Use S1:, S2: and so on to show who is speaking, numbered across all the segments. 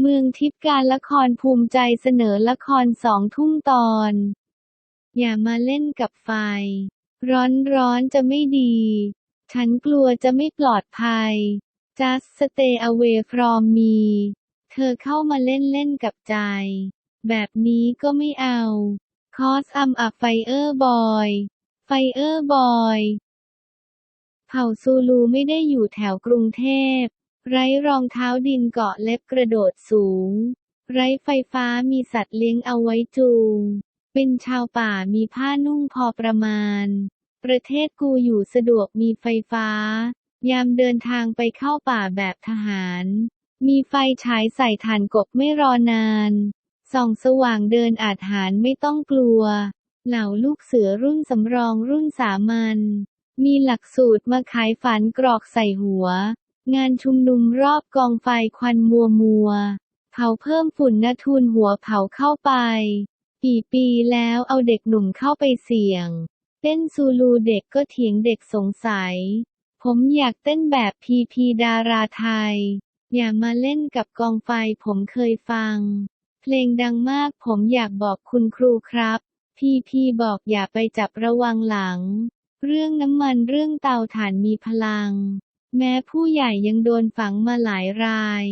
S1: เมืองทิพย์การละครภูมิใจเสนอละครสองทุ่มตอน อย่ามาเล่นกับไฟ ร้อนร้อนจะไม่ดี ฉันกลัวจะไม่ปลอดภัย just stay away from me เธอเข้ามาเล่นเล่นกับใจ แบบนี้ก็ไม่เอา cause I'm a fire boy fire boy เผ่าซูลูไม่ได้อยู่แถวกรุงเทพ ไร้รองเท้าดินเกาะเล็บกระโดดสูง ไร้ไฟฟ้ามีสัตว์เลี้ยงเอาไว้จูง เป็นชาวป่ามีผ้านุ่งพอประมาณ ประเทศกูอยู่สะดวกมีไฟฟ้า ยามเดินทางไปเข้าป่าแบบทหาร มีไฟฉายใส่ถ่านกบไม่รอนานส่องสว่างเดินอาจหารไม่ต้องกลัว เหล่าลูกเสือรุ่นสำรองรุ่นสามัญมีหลักสูตรมาขายฝันกรอกใส่หัว งานชุมนุมรอบกองไฟควันมัวมัว เผาเพิ่มฝุ่นนทุนหัวเผาเข้าไป กี่ปีแล้วเอาเด็กหนุ่มเข้าไปเสี่ยง เต้นซูลูเด็กก็เถียงเด็กสงสัย ผมอยากเต้นแบบพีพีดาราไทย อย่ามาเล่นกับกองไฟผมเคยฟัง เพลงดังมากผมอยากบอกคุณครูครับ พีพีบอกอย่าไปจับระวังหลัง เรื่องน้ำมันเรื่องเตาถ่านมีพลัง แม้ผู้ใหญ่ยังโดนฝังมาหลายราย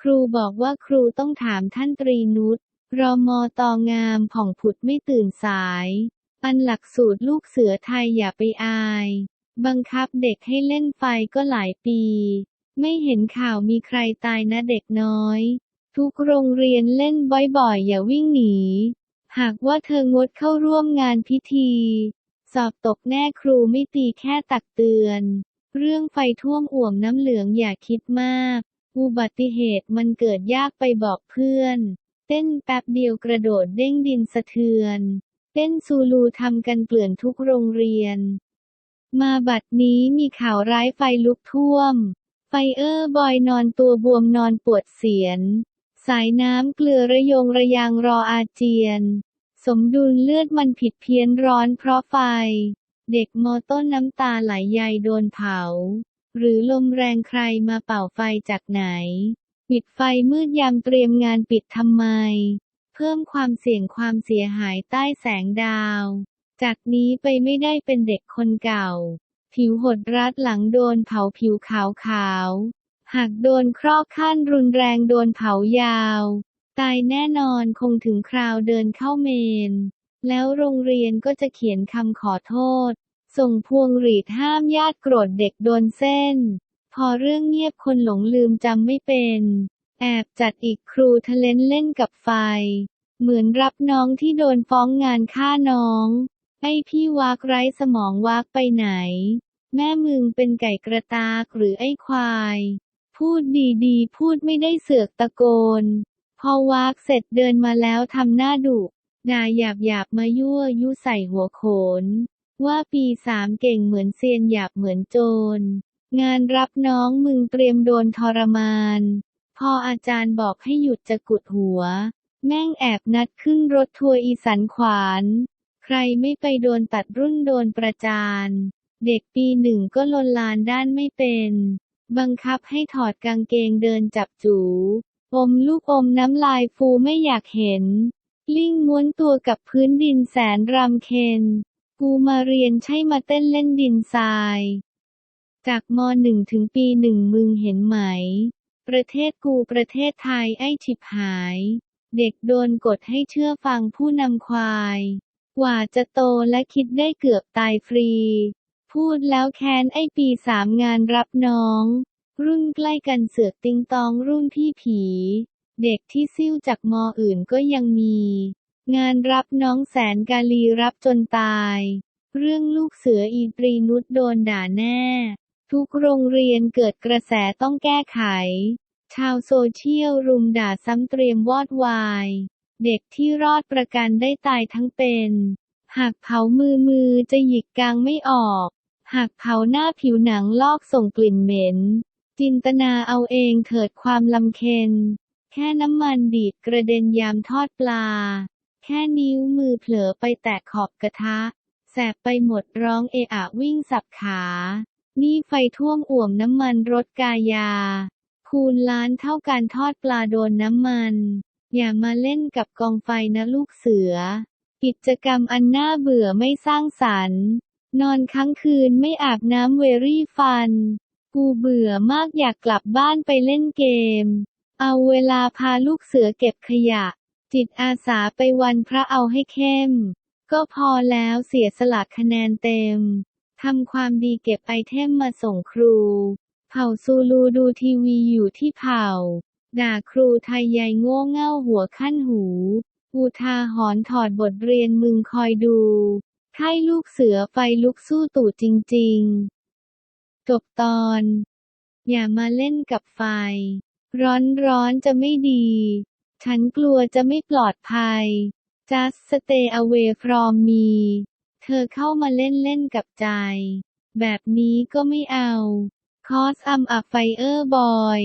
S1: ครูบอกว่าครูต้องถามท่านตรีนุชรอมอตองามผ่องผุดไม่ตื่นสาย อันหลักสูตรลูกเสือไทยอย่าไปอาย บังคับเด็กให้เล่นไฟก็หลายปี ไม่เห็นข่าวมีใครตายนะเด็กน้อย ทุกโรงเรียนเล่นบ่อยๆ อย่าวิ่งหนี หากว่าเธองดเข้าร่วมงานพิธี สอบตกแน่ครูไม่ตีแค่ตักเตือน เรื่องไฟท่วมอ่วมน้ำเหลืองอย่าคิดมาก อุบัติเหตุมันเกิดยากไปบอกเพื่อน เต้นแป๊บเดียวกระโดดเด้งดินสะเทือน เต้นซูลูทำกันเกลื่อนทุกโรงเรียน มาบัดนี้มีข่าวร้ายไฟลุกท่วม ไฟเออร์บอยนอนตัวบวมนอนปวดเสียน สายน้ำเกลือระยงระยางรออาเจียน สมดุลเลือดมันผิดเพี้ยนร้อนเพราะไฟ เด็กมอต้นน้ำตาไหลใยโดนเผา หรือลมแรงใครมาเป่าไฟจากไหน ปิดไฟมืดยามเตรียมงานปิดทำไม เพิ่มความเสี่ยงความเสียหายใต้แสงดาว จากนี้ไปไม่ได้เป็นเด็กคนเก่า ผิวหดรัดหลังโดนเผาผิวขาวขาวหากโดนครอกขั้นรุนแรงโดนเผายาว ตายแน่นอนคงถึงคราวเดินเข้าเมน แล้วโรงเรียนก็จะเขียนคำขอโทษ ส่งพวงหรีดห้ามญาติโกรธเด็กโดนเส้น พอเรื่องเงียบคนหลงลืมจำไม่เป็น แอบจัดอีกครูทะเลนเล่นกับไฟ เหมือนรับน้องที่โดนฟ้องงานฆ่าน้องไอ้พี่วากไร้สมองวากไปไหน แม่มึงเป็นไก่กระตากหรือไอ้ควาย พูดดีๆ พูดไม่ได้เสือกตะโกน พอวากเสร็จเดินมาแล้วทำหน้าดุ ด่าหยาบหยาบมายั่วยุใส่หัวโขน ว่าปีสามเก่งเหมือนเซียนหยาบเหมือนโจร งานรับน้องมึงเตรียมโดนทรมาน พออาจารย์บอกให้หยุดจะกุดหัว แม่งแอบนัดขึ้นรถทัวร์อีสันขวาน ใครไม่ไปโดนตัดรุ่นโดนประจานเด็กปีหนึ่งก็ลนลานด้านไม่เป็น บังคับให้ถอดกางเกงเดินจับจู อมลูกอมน้ำลายฟูไม่อยากเห็น ลิงม้วนตัวกับพื้นดินแสนรำเค็น กูมาเรียนใช่มาเต้นเล่นดินทราย จากมหนึ่งถึงปีหนึ่งมึงเห็นไหม ประเทศกูประเทศไทยไอ้ฉิบหาย เด็กโดนกดให้เชื่อฟังผู้นำควาย กว่าจะโตและคิดได้เกือบตายฟรี พูดแล้วแค้นไอ้ปีสามงานรับน้อง รุ่นใกล้กันเสือกติงตองรุ่นพี่ผี เด็กที่ซิ่วจากมออื่นก็ยังมี งานรับน้องแสนกาลีรับจนตาย เรื่องลูกเสืออีตรีนุชโดนด่าแน่ ทุกโรงเรียนเกิดกระแสต้องแก้ไข ชาวโซเชียลรุมด่าซ้ำเตรียมวอดวาย เด็กที่รอดประกันได้ตายทั้งเป็น หากเผามือมือจะหยิกกลางไม่ออก หากเผาหน้าผิวหนังลอกส่งกลิ่นเหม็น จินตนาเอาเองเถิดความลำเค็น ค่น้ำมันดีดกระเด็นยามทอดปลา แค่นิ้วมือเผลอไปแตะขอบกระทะ แสบไปหมดร้องเอะอะวิ่งสับขา นี่ไฟท่วมอ่วมน้ำมันรถกายา คูณล้านเท่าการทอดปลาโดนน้ำมัน อย่ามาเล่นกับกองไฟนะลูกเสือ กิจกรรมอันน่าเบื่อไม่สร้างสรรค์ นอนค้างคืนไม่อาบน้ำเวรี่ฟัน กูเบื่อมากอยากกลับบ้านไปเล่นเกม เอาเวลาพาลูกเสือเก็บขยะ จิตอาสาไปวันพระเอาให้เข้ม ก็พอแล้วเสียสละคะแนนเต็มทำความดีเก็บไอเทมมาส่งครู เผ่าซูลูดูทีวีอยู่ที่เผ่า ด่าครูไทยใหญ่โง่เง่าหัวขั้นหูอุทาหรณ์ถอดบทเรียนมึงคอยดูไข้ลูกเสือไฟลุกสู้ตู่จริง ๆ จบตอน อย่ามาเล่นกับไฟ ร้อนร้อนจะไม่ดี ฉันกลัวจะไม่ปลอดภัย just stay away from me เธอเข้ามาเล่นเล่นกับใจ แบบนี้ก็ไม่เอา cause I'm a fire boy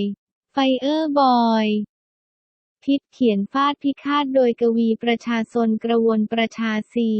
S1: fire boy พิษเขียนฟาดพิฆาตโดยกวีประชาชนกระวนประชาซี